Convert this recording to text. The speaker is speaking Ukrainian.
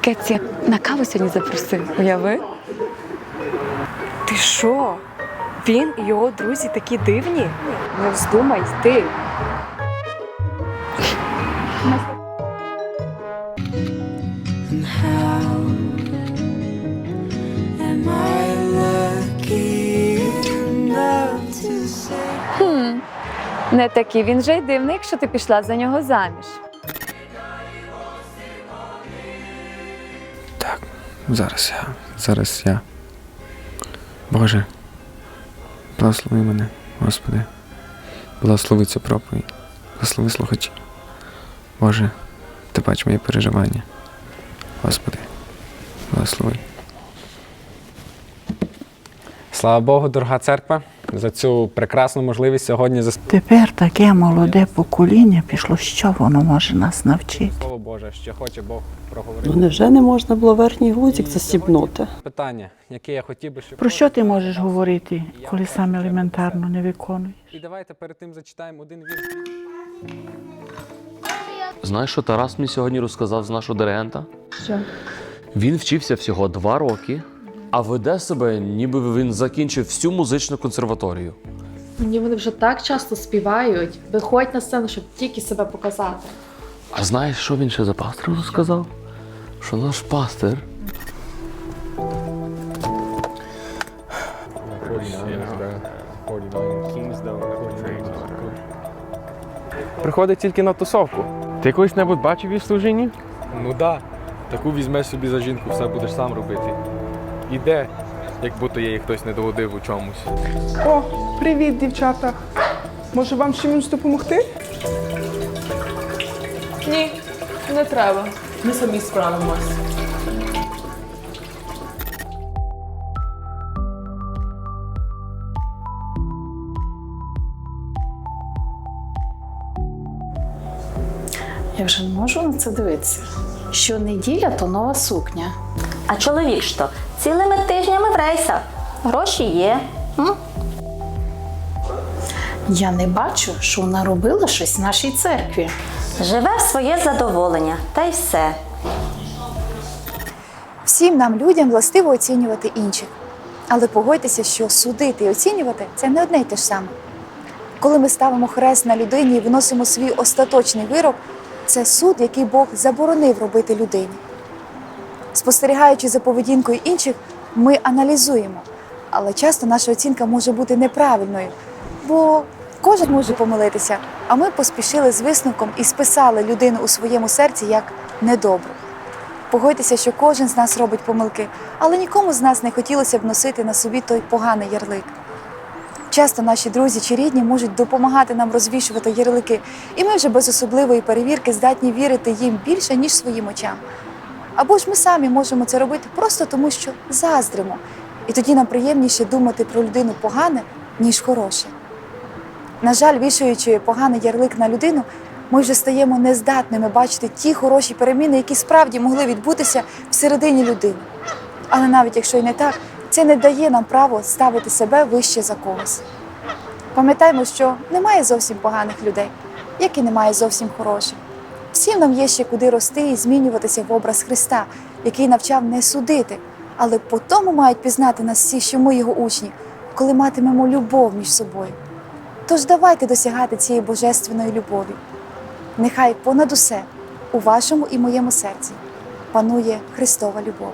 Кетці на каву сьогодні запросив. Уяви? Ти що? Він і його друзі такі дивні? Не вздумай йти. Не такий він же й дивний, якщо ти пішла за нього заміж. Зараз я. Зараз я. Боже, благослови мене, Господи. Благослови цю проповідь. Благослови слухачі. Боже, ти бач моє переживання. Господи, благослови. Слава Богу, дорога церква, за цю прекрасну можливість сьогодні за Тепер таке молоде покоління пішло, що воно може нас навчити. Боже, що хоче Бог проговорити. Ну невже не можна було верхній гудзик застібнути? Питання, яке я хотів би, щоб Про що ти можеш говорити, коли сам елементарно не виконуєш? І давайте перед тим зачитаємо один вірш. Знаєш, що Тарас мені сьогодні розказав з нашого диригента? Що? Він вчився всього два роки, а веде себе, ніби він закінчив всю музичну консерваторію. Мені вони вже так часто співають, виходять на сцену, щоб тільки себе показати. А знаєш, що він ще за пастора розказав? Що наш пастир Приходить тільки на тусовку. Ти колись-небудь бачив її в служінні? Ну да. Таку візьмеш собі за жінку, все будеш сам робити. Іде, як будто їй хтось не догодив у чомусь. О, привіт, дівчата. Може вам чимось допомогти? Ні, не треба. Ми самі справимось. Я вже не можу на це дивитися. Щонеділя то нова сукня. А чоловік що? Цілими тижнями в рейсах. Гроші є. М? Я не бачу, що вона робила щось в нашій церкві. Живе в своє задоволення, та й все. Всім нам, людям, властиво оцінювати інших. Але погодьтеся, що судити і оцінювати це не одне й те ж саме. Коли ми ставимо хрест на людині і виносимо свій остаточний вирок, це суд, який Бог заборонив робити людині. Спостерігаючи за поведінкою інших, ми аналізуємо, але часто наша оцінка може бути неправильною, бо кожен може помилитися, а ми поспішили з висновком і списали людину у своєму серці як недобру. Погодьтеся, що кожен з нас робить помилки, але нікому з нас не хотілося б носити на собі той поганий ярлик. Часто наші друзі чи рідні можуть допомагати нам розвішувати ярлики, і ми вже без особливої перевірки здатні вірити їм більше, ніж своїм очам. Або ж ми самі можемо це робити просто тому, що заздримо, і тоді нам приємніше думати про людину погане, ніж хороше. На жаль, вішаючи поганий ярлик на людину, ми вже стаємо нездатними бачити ті хороші переміни, які справді могли відбутися всередині людини. Але навіть якщо й не так, це не дає нам право ставити себе вище за когось. Пам'ятаймо, що немає зовсім поганих людей, як і немає зовсім хороших. Всім нам є ще куди рости і змінюватися в образ Христа, який навчав не судити, але по тому мають пізнати нас всі, що ми його учні, коли матимемо любов між собою. Тож давайте досягати цієї божественної любові. Нехай понад усе у вашому і моєму серці панує Христова любов.